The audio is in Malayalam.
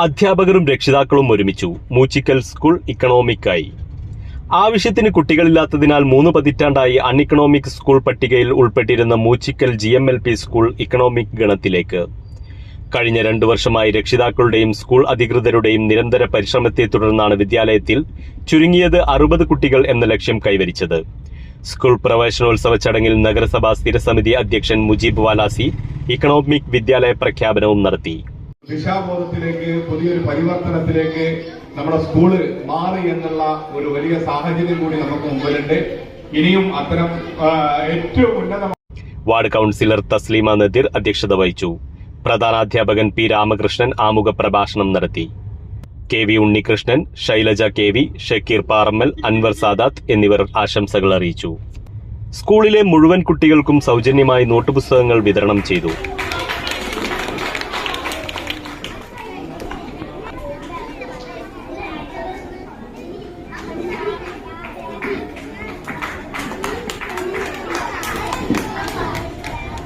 അധ്യാപകരും രക്ഷിതാക്കളും ഒരുമിച്ചു. മൂച്ചിക്കൽ സ്കൂൾ ഇക്കണോമിക്കായി. ആവശ്യത്തിന് കുട്ടികളില്ലാത്തതിനാൽ മൂന്ന് പതിറ്റാണ്ടായി അൺഇക്കണോമിക് സ്കൂൾ പട്ടികയിൽ ഉൾപ്പെട്ടിരുന്ന Moochikkal G M L P school economic ഗണത്തിലേക്ക്. കഴിഞ്ഞ രണ്ടു വർഷമായി രക്ഷിതാക്കളുടെയും സ്കൂൾ അധികൃതരുടെയും നിരന്തര പരിശ്രമത്തെ തുടർന്നാണ് വിദ്യാലയത്തിൽ ചുരുങ്ങിയത് അറുപത് കുട്ടികൾ എന്ന ലക്ഷ്യം കൈവരിച്ചത്. സ്കൂൾ പ്രവേശനോത്സവ ചടങ്ങിൽ നഗരസഭാ സ്ഥിരസമിതി അധ്യക്ഷൻ മുജീബ് വാലാസി ഇക്കണോമിക് വിദ്യാലയ പ്രഖ്യാപനവും നടത്തി. ദിശാബോധത്തിലേക്ക് പുതിയൊരു പരിവർത്തനത്തിലേക്ക് നമ്മുടെ സ്കൂൾ മാറി എന്നുള്ള ഒരു വലിയ സാഹചര്യം കൂടി നമുക്ക് മുമ്പിലുണ്ട്. ഇനിയും അത്തരം ഏറ്റവും ഉന്നത വാർഡ് കൗൺസിലർ തസ്ലീമ നദീർ അധ്യക്ഷത വഹിച്ചു. പ്രധാനാധ്യാപകൻ പി രാമകൃഷ്ണൻ ആമുഖ പ്രഭാഷണം നടത്തി. K V Unnikrishnan Shailaja K V Shakeer Parammal Anwar Sadath എന്നിവർ ആശംസകൾ അറിയിച്ചു. സ്കൂളിലെ മുഴുവൻ കുട്ടികൾക്കും സൗജന്യമായി നോട്ടുപുസ്തകങ്ങൾ വിതരണം ചെയ്തു.